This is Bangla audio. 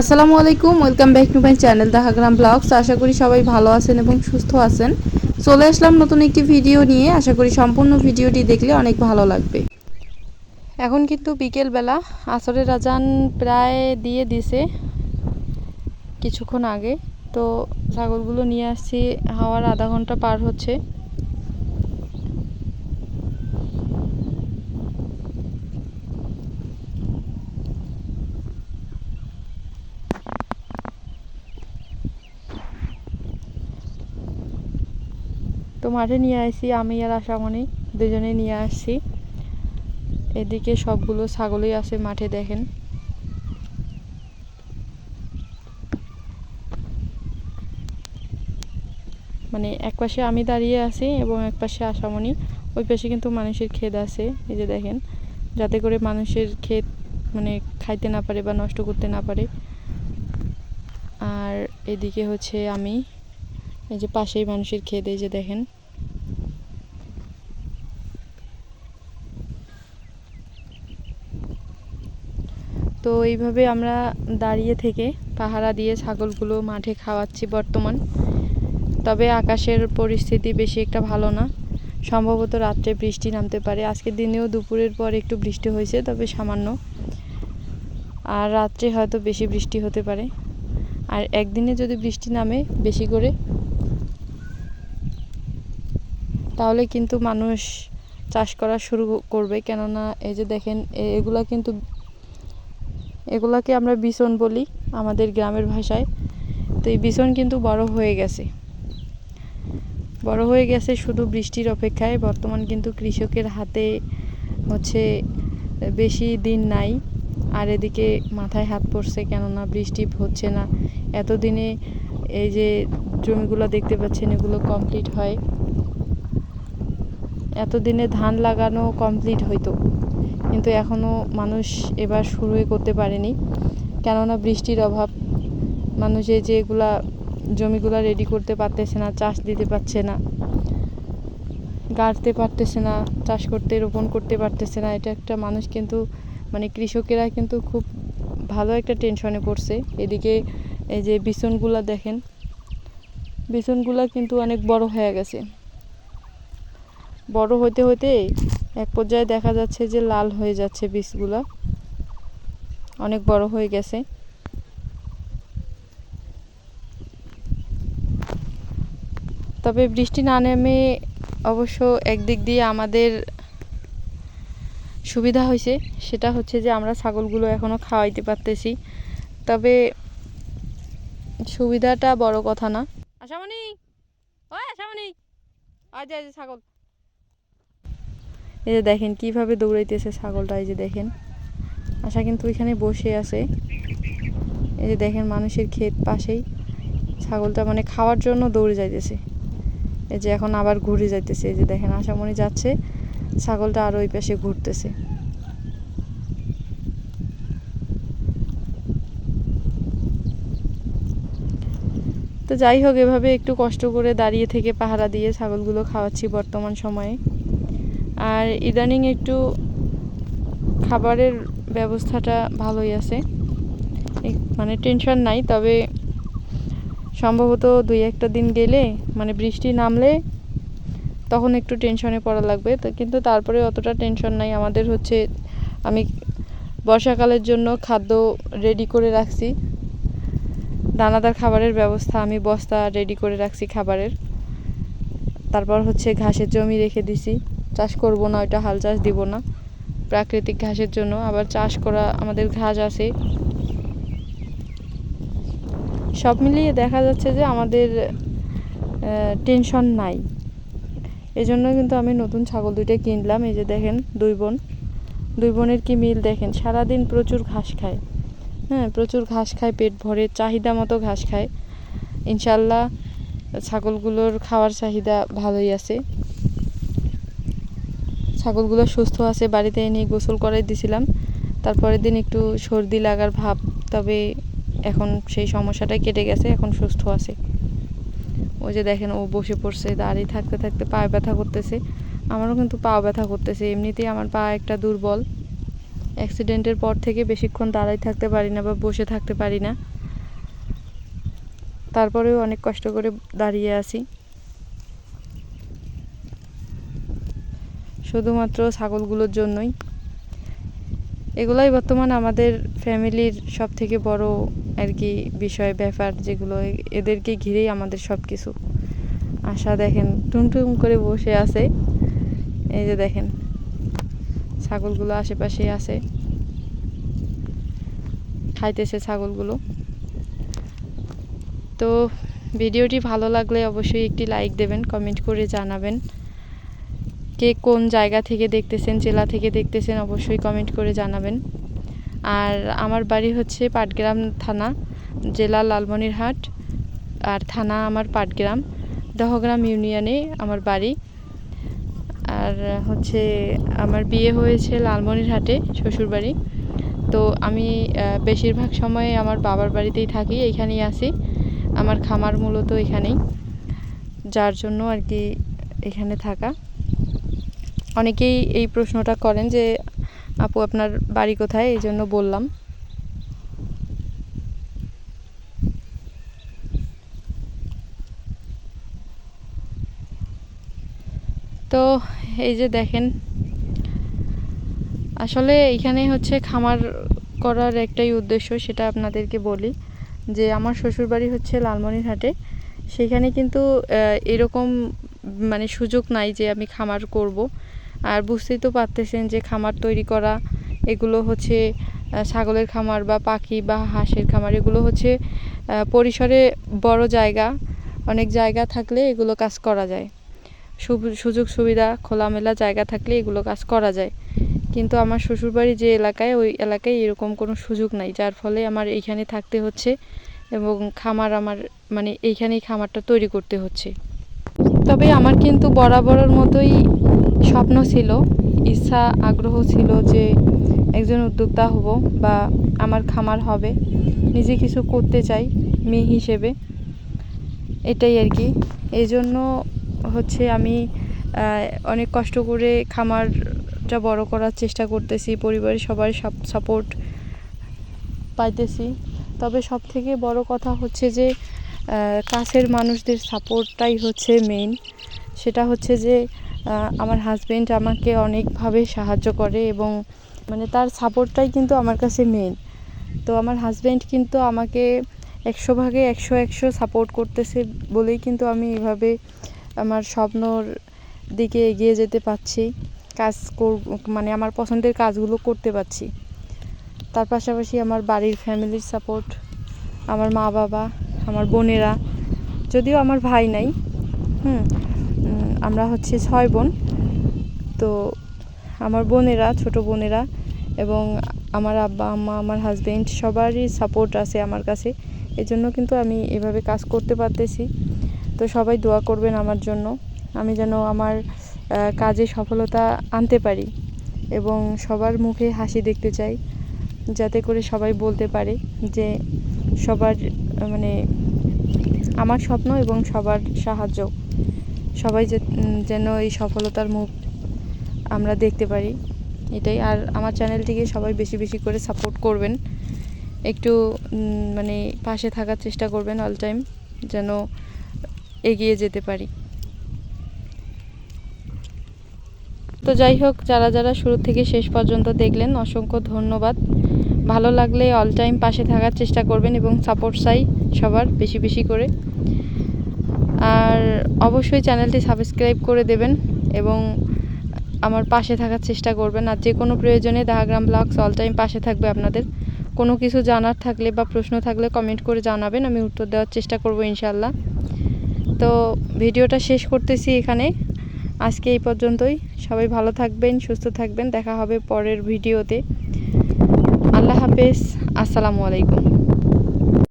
আসসালামু আলাইকুম, welcome back to my channel Dahagram blogs. আশা করি সবাই ভালো আছেন এবং সুস্থ আছেন। চলে আসলাম নতুন একটি ভিডিও নিয়ে। আশা করি সম্পূর্ণ ভিডিওটি দেখলে অনেক ভালো লাগবে। এখন কিন্তু বিকেলবেলা। আসরের আজান প্রায় দিয়ে দিছে কিছুক্ষণ আগে। তো ছাগলগুলো নিয়ে আসছি। হাওয়ার আধা ঘণ্টা পার হচ্ছে। তো মাঠে নিয়ে আসি, আমি আর আশামণি দুজনে নিয়ে আসছি। এদিকে সবগুলো ছাগলই আছে মাঠে, দেখেন। মানে এক পাশে আমি দাঁড়িয়ে আছি এবং এক পাশে আশামণি, ওই পাশে কিন্তু মানুষের ক্ষেত আছে, এই যে দেখেন। যাতে করে মানুষের ক্ষেত মানে খাইতে না পারে বা নষ্ট করতে না পারে। আর এদিকে হচ্ছে আমি, এই যে পাশেই মানুষের ক্ষেত, এই যে দেখেন। তো এইভাবে আমরা দাঁড়িয়ে থেকে পাহারা দিয়ে ছাগলগুলো মাঠে খাওয়াচ্ছি বর্তমান। তবে আকাশের পরিস্থিতি বেশি একটা ভালো না। সম্ভবত রাত্রে বৃষ্টি নামতে পারে। আজকের দিনেও দুপুরের পর একটু বৃষ্টি হয়েছে, তবে সামান্য। আর রাত্রে হয়তো বেশি বৃষ্টি হতে পারে। আর একদিনে যদি বৃষ্টি নামে বেশি করে, তাহলে কিন্তু মানুষ চাষ করা শুরু করবে। কেননা এই যে দেখেন এগুলা কিন্তু এগুলাকে আমরা বিছন বলি আমাদের গ্রামের ভাষায়। তো এই বিছন কিন্তু বড় হয়ে গেছে। বড় হয়ে গেছে শুধু বৃষ্টির অপেক্ষায়, বর্তমান কিন্তু কৃষকের হাতে হচ্ছে বেশি দিন নাই। আর এদিকে মাথায় হাত পড়ছে কেননা বৃষ্টি হচ্ছে না। এতদিনে এই যে জমিগুলো দেখতে পাচ্ছেন, এগুলো কমপ্লিট হয়। এতদিনে ধান লাগানো কমপ্লিট হইতো। কিন্তু এখনও মানুষ এবার শুরুই করতে পারেনি। কেননা বৃষ্টির অভাব, মানুষ এই যে জমিগুলা রেডি করতে পারতেছে না, চাষ দিতে পারছে না, গাড়তে পারতেছে না, চাষ করতে, রোপণ করতে পারতেছে না, এটা একটা মানুষ কিন্তু মানে কৃষকেরা কিন্তু খুব ভালো একটা টেনশনে পড়ছে। এদিকে এই যে বিছনগুলা দেখেন বিছনগুলা কিন্তু অনেক বড় হয়ে গেছে। বড় হতে হতে এক পর্যায়ে দেখা যাচ্ছে যে লাল হয়ে যাচ্ছে বীজগুলা। অনেক বড় হয়ে গেছে। তবে বৃষ্টি না নেমে অবশ্য একদিক দিয়ে আমাদের সুবিধা হয়েছে। সেটা হচ্ছে যে আমরা ছাগলগুলো এখনও খাওয়াইতে পারতেছি। তবে সুবিধাটা বড় কথা না। আশামণি! ওই আশামণি! আজ আজ ছাগল। এই যে দেখেন কীভাবে দৌড়াইতেছে ছাগলটা, এই যে দেখেন। আশা কিন্তু ওইখানে বসে আছে। এই যে দেখেন মানুষের ক্ষেত পাশেই ছাগলটা মানে খাওয়ার জন্য দৌড়ে যাইতেছে। এই যে এখন আবার ঘুরে যাইতেছে। এই যে দেখেন আশা আশামণি যাচ্ছে, ছাগলটা আর ওই পাশে ঘুরতেছে। তো যাই হোক, এভাবে একটু কষ্ট করে দাঁড়িয়ে থেকে পাহারা দিয়ে ছাগলগুলো খাওয়াচ্ছি বর্তমান সময়ে। আর ইদানিং একটু খাবারের ব্যবস্থাটা ভালোই আছে। মানে টেনশন নাই, তবে সম্ভবত দুই একটা দিন গেলে মানে বৃষ্টি নামলে তখন একটু টেনশনে পড়া লাগবে। তো কিন্তু তারপরে অতটা টেনশন নাই। আমাদের হচ্ছে, আমি বর্ষাকালের জন্য খাদ্য রেডি করে রাখছি। দানাদার খাবারের ব্যবস্থা আমি বস্তা রেডি করে রাখছি খাবারের। তারপর হচ্ছে ঘাসের জমি রেখে দিছি। চাষ করব না, ওইটা হাল চাষ দিব না। প্রাকৃতিক ঘাসের জন্য। আবার চাষ করা আমাদের ঘাস আছে। সব মিলিয়ে দেখা যাচ্ছে যে আমাদের টেনশন নাই। এজন্য কিন্তু আমি নতুন ছাগল দুইটা কিনলাম। এই যে দেখেন, দুই বোন। দুই বোনের কি মিল দেখেন? সারাদিন প্রচুর ঘাস খায়। হ্যাঁ প্রচুর ঘাস খায়, পেট ভরে, চাহিদা মতো ঘাস খায়। ইনশাল্লাহ ছাগলগুলোর খাওয়ার চাহিদা ভালোই আছে। ছাগলগুলো সুস্থ আছে, বাড়িতে এনে গোসল করাই দিছিলাম। তারপরের দিন একটু সর্দি লাগার ভাব, তবে এখন সেই সমস্যাটাই কেটে গেছে, এখন সুস্থ আছে। ওই যে দেখেন, ও বসে পড়ছে, দাঁড়িয়ে থাকতে থাকতে পায়ে ব্যথা করতেছে। আমারও কিন্তু পা ব্যথা করতেছে, এমনিতেই আমার পা একটা দুর্বল। অ্যাক্সিডেন্টের পর থেকে বেশিক্ষণ দাঁড়াই থাকতে পারি না বা বসে থাকতে পারি না। তারপরেও অনেক কষ্ট করে দাঁড়িয়ে আছি। শুধুমাত্র ছাগলগুলোর জন্যই। এগুলাই বর্তমান আমাদের ফ্যামিলির সব থেকে বড় আর কি বিষয়, ব্যাপার যেগুলো এদেরকে ঘিরেই আমাদের সব কিছু আশা দেখেন টুমটুম করে বসে আছে। এই যে দেখেন, ছাগলগুলো আশেপাশে আছে। খাইতেছে ছাগলগুলো। তো ভিডিওটি ভালো লাগলে অবশ্যই একটি লাইক দেবেন, কমেন্ট করে জানাবেন। কে কোন জায়গা থেকে দেখতেছেন, জেলা থেকে দেখতেছেন, অবশ্যই কমেন্ট করে জানাবেন। আর আমার বাড়ি হচ্ছে পাটগ্রাম থানা, জেলা লালমনিরহাট। আর থানা আমার পাটগ্রাম, দহগ্রাম ইউনিয়নে আমার বাড়ি। আর হচ্ছে আমার বিয়ে হয়েছে লালমনিরহাটে, শ্বশুরবাড়ি। তো আমি বেশিরভাগ সময় আমার বাবার বাড়িতেই থাকি, এইখানেই আসি আমার খামার মূলত এখানেই, যার জন্য আর কি এখানে থাকা। অনেকেই এই প্রশ্নটা করেন যে, আপু, আপনার বাড়ি কোথায়? এই জন্য বললাম। তো এই যে দেখেন, আসলে এখানে হচ্ছে খামার করার একটাই উদ্দেশ্য, সেটা আপনাদেরকে বলি যে, আমার শ্বশুরবাড়ি হচ্ছে লালমনিরহাটে। সেখানে কিন্তু এরকম মানে সুযোগ নাই যে আমি খামার করব। আর বুঝতেই তো পারতেছেন যে খামার তৈরি করা, এগুলো হচ্ছে ছাগলের খামার বা পাখি বা হাঁসের খামার, এগুলো হচ্ছে পরিসরে বড় জায়গা, অনেক জায়গা থাকলে এগুলো কাজ করা যায়। সুযোগ সুবিধা, খোলামেলা জায়গা থাকলে এগুলো কাজ করা যায়। কিন্তু আমার শ্বশুরবাড়ি যে এলাকায়, ওই এলাকায় এরকম কোনো সুযোগ নাই, যার ফলে আমার এইখানে থাকতে হচ্ছে এবং খামার আমার মানে এইখানেই খামারটা তৈরি করতে হচ্ছে। তবে আমার কিন্তু বরাবরের মতোই স্বপ্ন ছিল, ইচ্ছা, আগ্রহ ছিল যে একজন উদ্যোক্তা হব বা আমার খামার হবে। নিজে কিছু করতে চাই মেয়ে হিসেবে। এটাই আর কি। এই জন্য হচ্ছে আমি অনেক কষ্ট করে খামারটা বড় করার চেষ্টা করতেছি, পরিবারের সবার সাপোর্ট পাইতেছি। তবে সব থেকে বড় কথা হচ্ছে যে কাছের মানুষদের সাপোর্টটাই হচ্ছে মেইন সেটা হচ্ছে যে আমার হাজবেন্ড আমাকে অনেকভাবে সাহায্য করে এবং মানে তার সাপোর্টটাই কিন্তু আমার কাছে মেন তো আমার হাজব্যান্ড কিন্তু আমাকে একশো ভাগে একশো একশো সাপোর্ট করতেছে বলেই কিন্তু আমি এভাবে আমার স্বপ্নর দিকে এগিয়ে যেতে পারছি, কাজ কর মানে আমার পছন্দের কাজগুলো করতে পারছি। তার পাশাপাশি আমার বাড়ির ফ্যামিলির সাপোর্ট আমার মা বাবা আমার বোনেরা, যদিও আমার ভাই নাই, হুম আমরা হচ্ছে ছয় বোন। তো আমার বোনেরা, ছোট বোনেরা এবং আমার আব্বা, আম্মা, আমার হাজবেন্ড সবারই সাপোর্ট আছে আমার কাছে। এজন্য কিন্তু আমি এভাবে কাজ করতে পারতেছি। তো সবাই দোয়া করবেন আমার জন্য। আমি যেন আমার কাজে সফলতা আনতে পারি এবং সবার মুখে হাসি দেখতে চাই। যাতে করে সবাই বলতে পারে যে সবার মানে আমার স্বপ্ন এবং সবার সাহায্য। সবাই যেন এই সফলতার মুখ আমরা দেখতে পারি। এটাই। আর আমার চ্যানেলটিকে সবাই বেশি বেশি করে সাপোর্ট করবেন। একটু মানে পাশে থাকার চেষ্টা করবেন অল টাইম, যেন এগিয়ে যেতে পারি। তো যাই হোক, যারা যারা শুরু থেকে শেষ পর্যন্ত দেখলেন, অসংখ্য ধন্যবাদ। ভালো লাগলে অল টাইম পাশে থাকার চেষ্টা করবেন এবং সাপোর্ট চাই সবার বেশি বেশি করে। আর অবশ্যই চ্যানেলটি সাবস্ক্রাইব করে দেবেন এবং আমার পাশে থাকার চেষ্টা করবেন। আর যে কোনো প্রয়োজনে দাহাগ্রাম ব্লগস অল টাইম পাশে থাকবে আপনাদের। কোনো কিছু জানার থাকলে বা প্রশ্ন থাকলে কমেন্ট করে জানাবেন, আমি উত্তর দেওয়ার চেষ্টা করব ইনশাল্লাহ তো ভিডিওটা শেষ করতেছি এখানে। আজকে এই পর্যন্তই। সবাই ভালো থাকবেন, সুস্থ থাকবেন। দেখা হবে পরের ভিডিওতে। আল্লাহ হাফেজ। আসসালামু আলাইকুম।